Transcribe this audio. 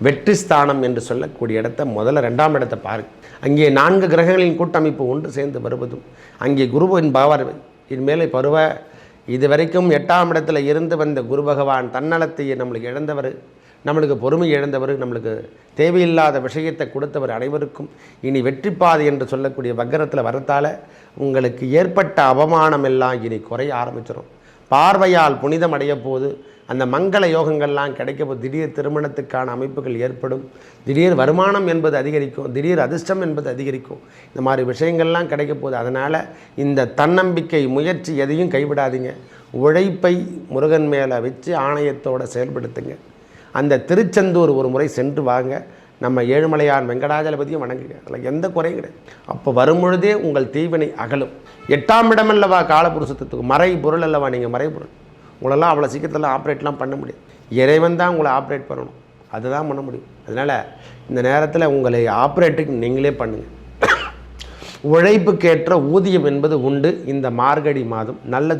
வெற்றி ஸ்தானம் என்று சொல்லக்கூடிய இடத்த முதல்ல ரெண்டாம் இடத்தை பாருங்க அங்கே நான்கு கிரகங்களின் கூட்டமைப்பு ஒன்று சேர்ந்து வருவதும் அங்கே குருவின் பவர் இனிமேல் பருவ இதுவரைக்கும் எட்டாம் இடத்துல இருந்து வந்த குரு பகவான் தன்னலத்தை நம்மளுக்கு இழந்தவர் நம்மளுக்கு பொறுமை இழந்தவர் நம்மளுக்கு தேவையில்லாத விஷயத்தை கொடுத்தவர் அனைவருக்கும். இனி வெற்றி பாதை என்று சொல்லக்கூடிய வக்கரத்தில் வரத்தால் உங்களுக்கு ஏற்பட்ட அவமானம் எல்லாம் இனி குறைய ஆரம்பிச்சிடும் பார்வையால் புனிதம் அடைய போது அந்த மங்கள யோகங்கள்லாம் கிடைக்க போது திடீர் திருமணத்துக்கான அமைப்புகள் ஏற்படும். திடீர் வருமானம் என்பது அதிகரிக்கும். திடீர் அதிர்ஷ்டம் என்பது அதிகரிக்கும். இந்த மாதிரி விஷயங்கள்லாம் கிடைக்க போகுது அதனால் இந்த தன்னம்பிக்கை முயற்சி எதையும் கைவிடாதீங்க. உழைப்பை முருகன் மேலே வச்சு ஆணையத்தோடு செயல்படுத்துங்க. அந்த திருச்செந்தூர் ஒரு முறை சென்று வாங்க. நம்ம ஏழுமலையான் வெங்கடாஜலபதியும் வணங்குங்க அதில் எந்த குறையும் கிடையாது. அப்போ வரும்பொழுதே உங்கள் தீவினை அகலும். எட்டாம் இடம் அல்லவா காலபுருஷத்துக்கு? மறை பொருள் அல்லவா நீங்கள் மறை பொருள்? உங்களெல்லாம் அவ்வளோ சீக்கிரத்தில் ஆப்ரேட்லாம் பண்ண முடியாது. இறைவன் தான் உங்களை ஆப்ரேட் பண்ணணும். அதுதான் பண்ண முடியும். அதனால் இந்த நேரத்தில் உங்களை ஆப்ரேட்டுக்கு நீங்களே பண்ணுங்கள் உழைப்புக்கேற்ற ஊதியம் என்பது உண்டு. இந்த மார்கழி மாதம் நல்லது.